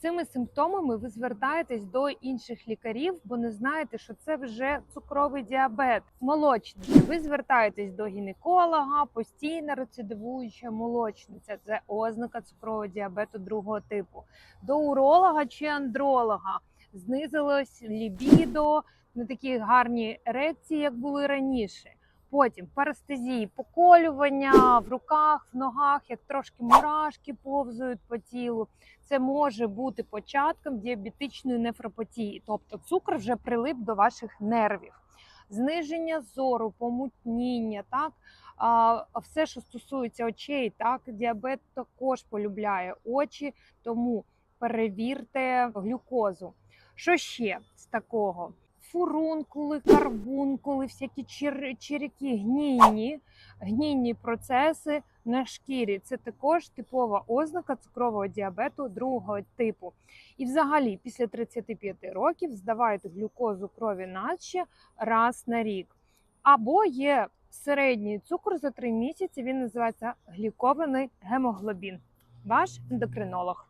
цими симптомами ви звертаєтесь до інших лікарів, бо не знаєте, що це вже цукровий діабет, молочниця. Ви звертаєтесь до гінеколога, постійна рецидивуюча молочниця. Це ознака цукрового діабету другого типу. До уролога чи андролога знизилось лібідо, не такі гарні ерекції, як були раніше. Потім парестезії, поколювання в руках, в ногах, як трошки мурашки повзають по тілу. Це може бути початком діабетичної нефропатії, тобто цукор вже прилип до ваших нервів. Зниження зору, помутніння, так а, все, що стосується очей, так діабет також полюбляє очі, тому перевірте глюкозу. Що ще з такого? Фурункули, карбункули, всякі черяки, гнійні, гнійні процеси на шкірі. Це також типова ознака цукрового діабету другого типу. І взагалі, після 35 років здавайте глюкозу крові наче раз на рік. Або є середній цукор за 3 місяці, він називається глікований гемоглобін. Ваш ендокринолог.